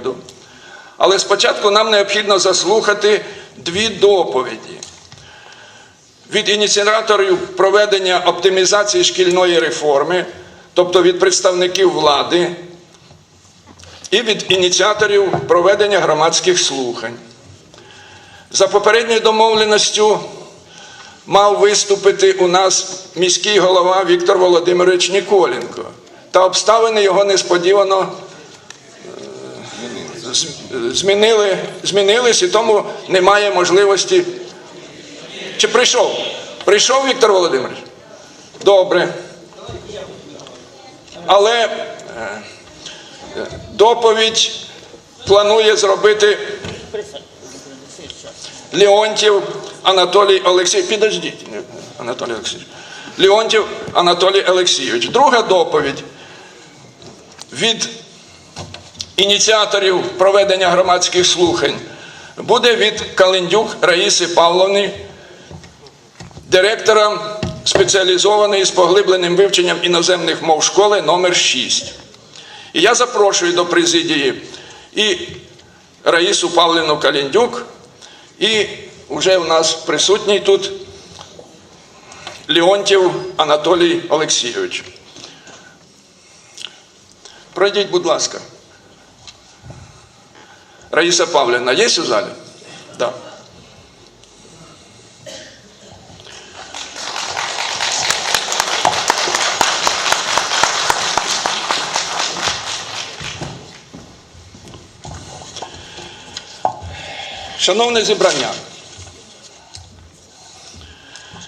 періоду. Але спочатку нам необхідно заслухати дві доповіді від ініціаторів проведення оптимізації шкільної реформи, тобто від представників влади, і від ініціаторів проведення громадських слухань. За попередньою домовленістю мав виступити у нас міський голова Віктор Володимирович Ніколенко. Та обставини його несподівано змінили, змінились, і тому немає можливості. Чи прийшов? Прийшов Віктор Володимирович? Добре. Але е, доповідь планує зробити Леонтів Анатолій Олексійович. Підождіть, Анатолій Олексійович. Леонтів Анатолій Олексійович. Друга доповідь від ініціаторів проведення громадських слухань буде від Календюк Раїси Павловни, директора спеціалізованої з поглибленим вивченням іноземних мов школи номер 6. І я запрошую до президії і Раїсу Павлівну Календюк, і вже в нас присутній тут Леонтів Анатолій Олексійович. Пройдіть, будь ласка. Раїса Павлівна, є у залі? Так. Шановне зібрання,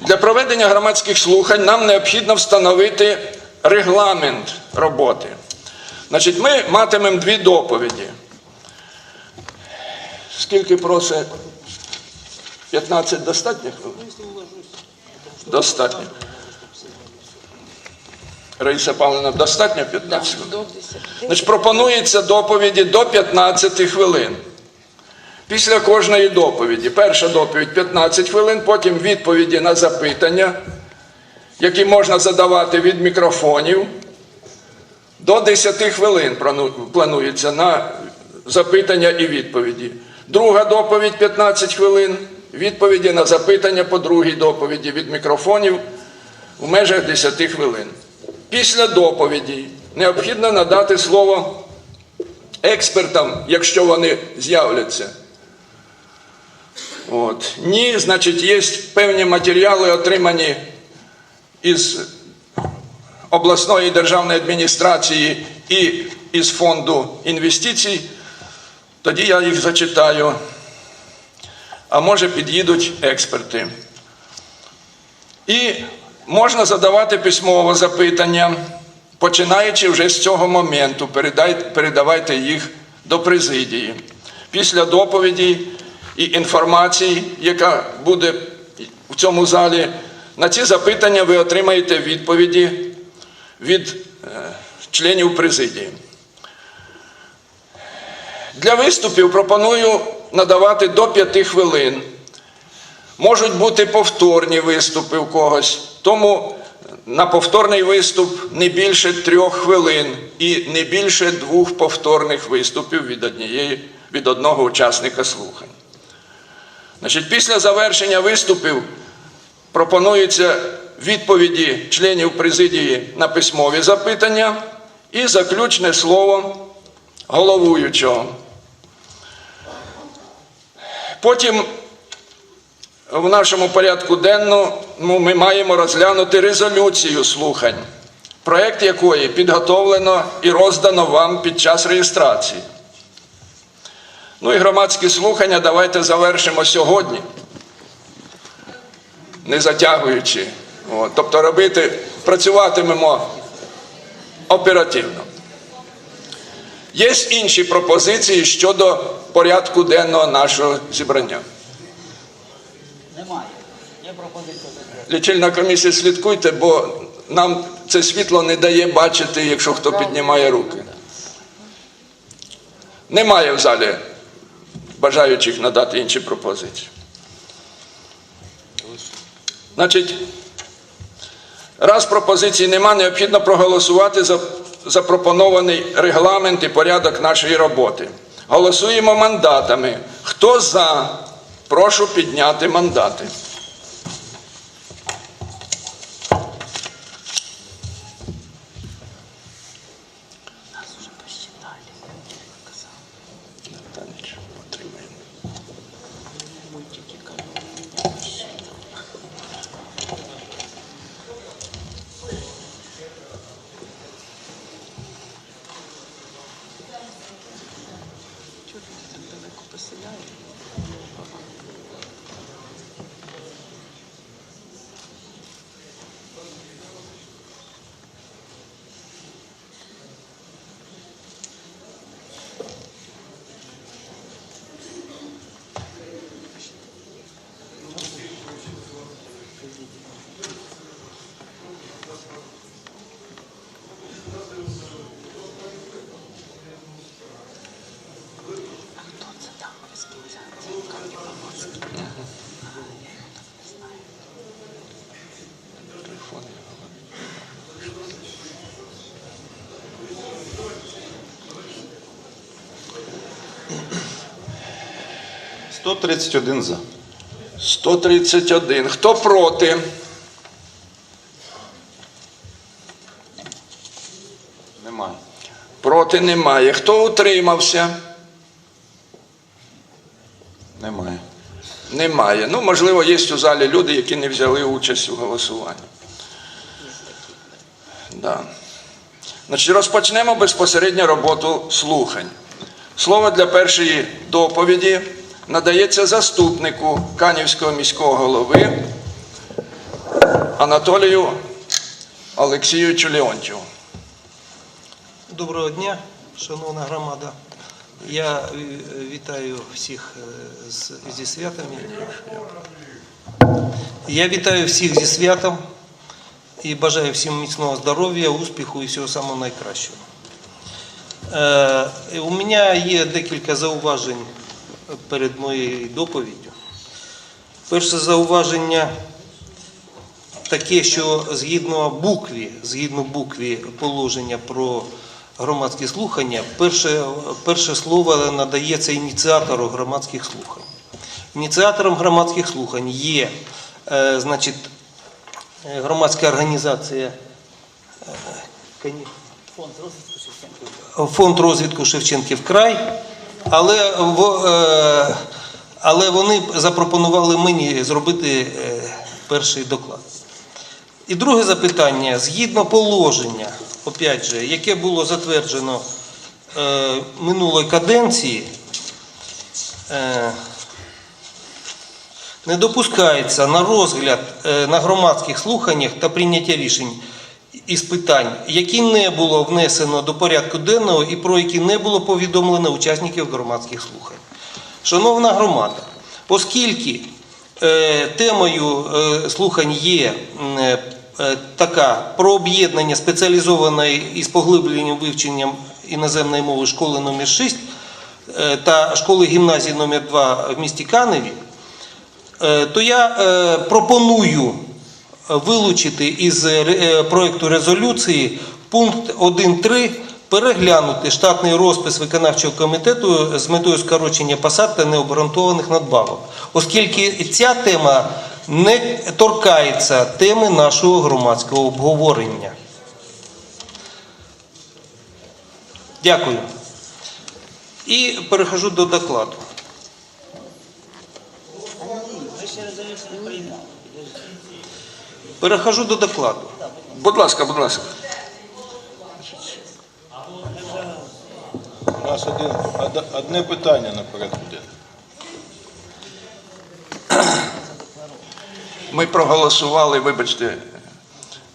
для проведення громадських слухань нам необхідно встановити регламент роботи. Значить, ми матимемо дві доповіді. Скільки просить? 15 достатньо? Достатньо. Раїса Павловна, достатньо 15 хвилин? Значить, пропонується доповіді до 15 хвилин. Після кожної доповіді. Перша доповідь 15 хвилин, потім відповіді на запитання, які можна задавати від мікрофонів. До 10 хвилин планується на запитання і відповіді. Друга доповідь 15 хвилин, відповіді на запитання по другій доповіді від мікрофонів в межах 10 хвилин. Після доповіді необхідно надати слово експертам, якщо вони з'являться. От. Ні, значить, є певні матеріали, отримані із обласної державної адміністрації і із фонду інвестицій, тоді я їх зачитаю. А може під'їдуть експерти. І можна задавати письмово запитання, починаючи вже з цього моменту, передавайте їх до президії. Після доповіді і інформації, яка буде в цьому залі, на ці запитання ви отримаєте відповіді від е, членів президії. Для виступів пропоную надавати до 5 хвилин. Можуть бути повторні виступи у когось, тому на повторний виступ не більше трьох хвилин і не більше двох повторних виступів від, однієї, від одного учасника слухань. Значить, після завершення виступів пропонуються відповіді членів президії на письмові запитання і заключне слово головуючого. Потім в нашому порядку денному ми маємо розглянути резолюцію слухань, проект якої підготовлено і роздано вам під час реєстрації. Ну і громадські слухання давайте завершимо сьогодні, не затягуючи. От, тобто робити, працюватимемо оперативно. Є інші пропозиції щодо порядку денного нашого зібрання. Немає. Є пропозиція. Лічильна комісія, слідкуйте, бо нам це світло не дає бачити, якщо хто піднімає руки. Немає в залі бажаючих надати інші пропозиції. Значить, раз пропозицій нема, необхідно проголосувати за запропонований регламент і порядок нашої роботи. Голосуємо мандатами. Хто за? Прошу підняти мандати. 131 за. 131. Хто проти? Немає. Проти немає. Хто утримався? Немає. Немає. Ну, можливо, є у залі люди, які не взяли участь у голосуванні. Да. Значить, розпочнемо безпосередньо роботу слухань. Слово для першої доповіді надається заступнику Канівського міського голови Анатолію Олексійовичу Леонтьєву. Доброго дня, шановна громада. Я е, вітаю всіх е, зі святами. Я вітаю всіх зі святом і бажаю всім міцного здоров'я, успіху і всього самого найкращого. Е, У мене є декілька зауважень перед моєю доповіддю. Перше зауваження таке, що згідно букві, згідно букві положення про громадські слухання, перше, перше слово надається ініціатору громадських слухань. Ініціатором громадських слухань є е, значить, громадська організація е, фонд розвитку Шевченків край, але, в, е, але вони запропонували мені зробити е, перший доклад. І друге запитання: згідно положення, опять же, яке було затверджено е, минулої каденції, е, не допускається на розгляд е, на громадських слуханнях та прийняття рішень із питань, які не було внесено до порядку денного і про які не було повідомлено учасників громадських слухань. Шановна громада, оскільки е, темою е, слухань є е, така про об'єднання спеціалізованої із поглибленням вивченням іноземної мови школи номер 6 е, та школи гімназії номер 2 в місті Каневі, Е, то я е, пропоную вилучити із е, е, резолюції пункт 1.3 переглянути штатний розпис виконавчого комітету з метою скорочення посад та необґрунтованих надбавок, оскільки ця тема не торкається теми нашого громадського обговорення. Дякую. І перехожу до докладу. Перехожу до докладу. Будь ласка, будь ласка. У нас один, одне питання на порядку Ми проголосували, вибачте,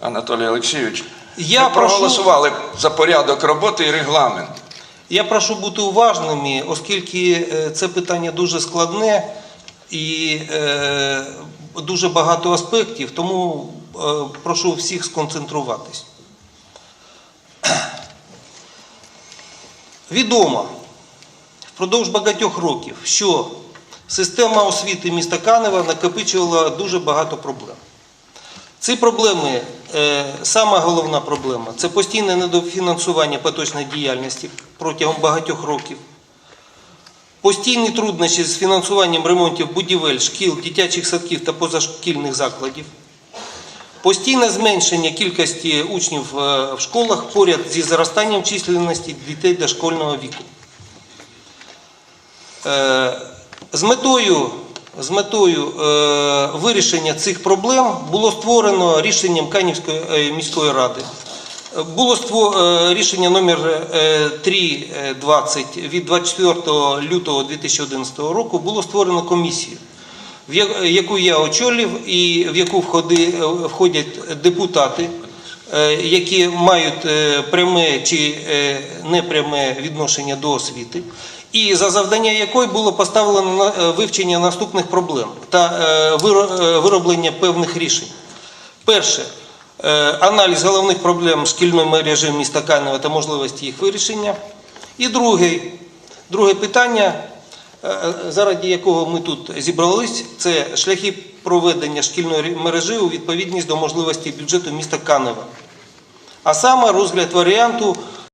Анатолій Олексійович. Я ми прошу- проголосували за порядок роботи і регламент. Я прошу бути уважними, оскільки е, це питання дуже складне і е, дуже багато аспектів, тому е, прошу всіх сконцентруватись. Відомо впродовж багатьох років, що система освіти міста Канева накопичувала дуже багато проблем. Ці проблеми, е, сама головна проблема це постійне недофінансування поточної діяльності протягом багатьох років. постійні труднощі з фінансуванням ремонтів будівель, шкіл, дитячих садків та позашкільних закладів, постійне зменшення кількості учнів е, в школах поряд зі зростанням численності дітей дошкільного віку. Е, З метою, з метою е, вирішення цих проблем було створено рішенням Канівської е, міської ради. Е, Було ство- е, рішення номер е, 320 від 24 лютого 2011 року було створено комісію, яку я очолив і в яку е, входять депутати, е, які мають е, пряме чи е, непряме відношення до освіти, і за завдання якої було поставлено е, вивчення наступних проблем та е, е, вироблення певних рішень. Перше. Аналіз головних проблем шкільної мережі міста Канева та можливості їх вирішення. І друге, друге питання, заради якого ми тут зібрались, це шляхи проведення шкільної мережі у відповідність до можливості бюджету міста Канева. А саме розгляд варіанту